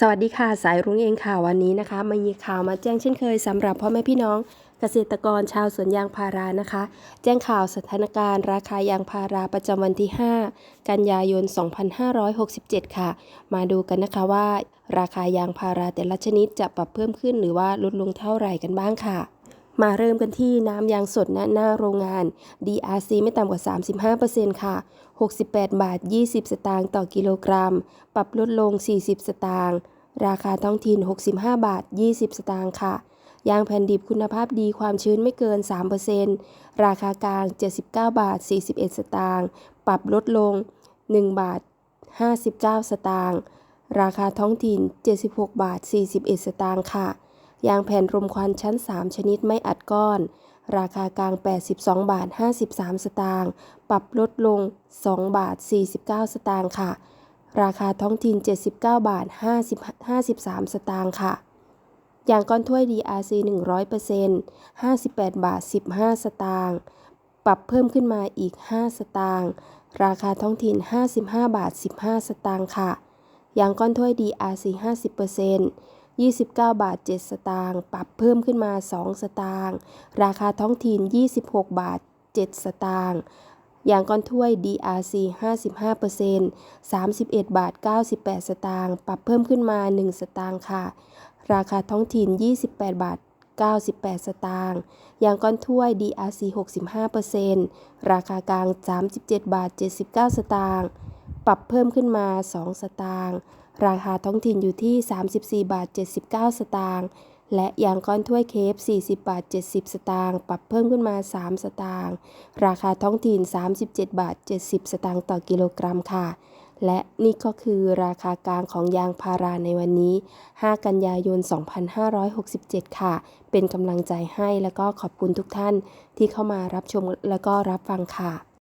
สวัสดีค่ะสายรุ้งเองค่ะวันนี้นะคะมามีข่าวมาแจ้งเช่นเคยสำหรับพ่อแม่พี่น้องเกษตรกรชาวสวนยางพารานะคะ แจ้งข่าวสถานการณ์ราคายางพาราประจำวันที่ 5 กันยายน 2567 ค่ะ มาดูกันนะคะว่า ราคายางพาราแต่ละชนิดจะปรับเพิ่มขึ้นหรือว่าลดลงเท่าไหร่กันบ้างค่ะ มาเริ่มกันที่น้ำยางสดณหน้าโรงงาน DRC ไม่ต่ำกว่า 35%ค่ะ 68 บาท 20 สตางค์ต่อกิโลกรัม ปรับลดลง 40 สตางค์ ราคาท้องถิ่น 65 บาท 20 สตางค์ค่ะ ยางแผ่นดิบคุณภาพดีความชื้นไม่เกิน 3%ราคากลาง 79 บาท 41 สตางค์ ปรับลดลง 1 บาท 59 สตางค์ ราคาท้องถิ่น 76 บาท 41 สตางค์ค่ะ ยางแผ่นรมควันชั้น 3 ชนิดไม่อัดก้อน ราคากลาง 82 บาท 53 สตางค์ ปรับลดลง 2 บาท 49 สตางค์ค่ะ ราคาท้องถิ่น 79 บาท 50 53 สตางค์ค่ะ ยางก้อนถ้วย DRC 100% 58 บาท 15 สตางค์ ปรับเพิ่มขึ้นมาอีก 5 สตางค์ ราคาท้องถิ่น 55 บาท 15 สตางค์ค่ะ ยางก้อนถ้วย DRC 50% 29 บาท 7 สตางค์ปรับเพิ่มขึ้นมา 2 สตางค์ราคาท้องถิ่น 26 บาท 7 สตางค์อย่างก้อนถ้วย DRC 55% 31 บาท 98 สตางค์ปรับเพิ่มขึ้นมา 1 สตางค์ค่ะ ราคาท้องถิ่น 28 บาท 98 สตางค์อย่างก้อนถ้วย DRC 65%ราคากลาง 37 บาท 79 สตางค์ปรับเพิ่มขึ้นมา 2 สตางค์ ราคาท้องถิ่นอยู่ที่ 34 บาท 79 สตางค์ และยางก้อนถ้วยเคฟ 40 บาท 70 สตางค์ ปรับเพิ่มขึ้นมา 3 สตางค์ ราคาท้องถิ่น 37 บาท 70 สตางค์ต่อกิโลกรัมค่ะ และนี่ก็คือราคากลางของยางพาราในวันนี้ 5 กันยายน 2567 ค่ะ เป็นกำลังใจให้แล้วก็ขอบคุณทุกท่านที่เข้ามารับชมแล้วก็รับฟังค่ะ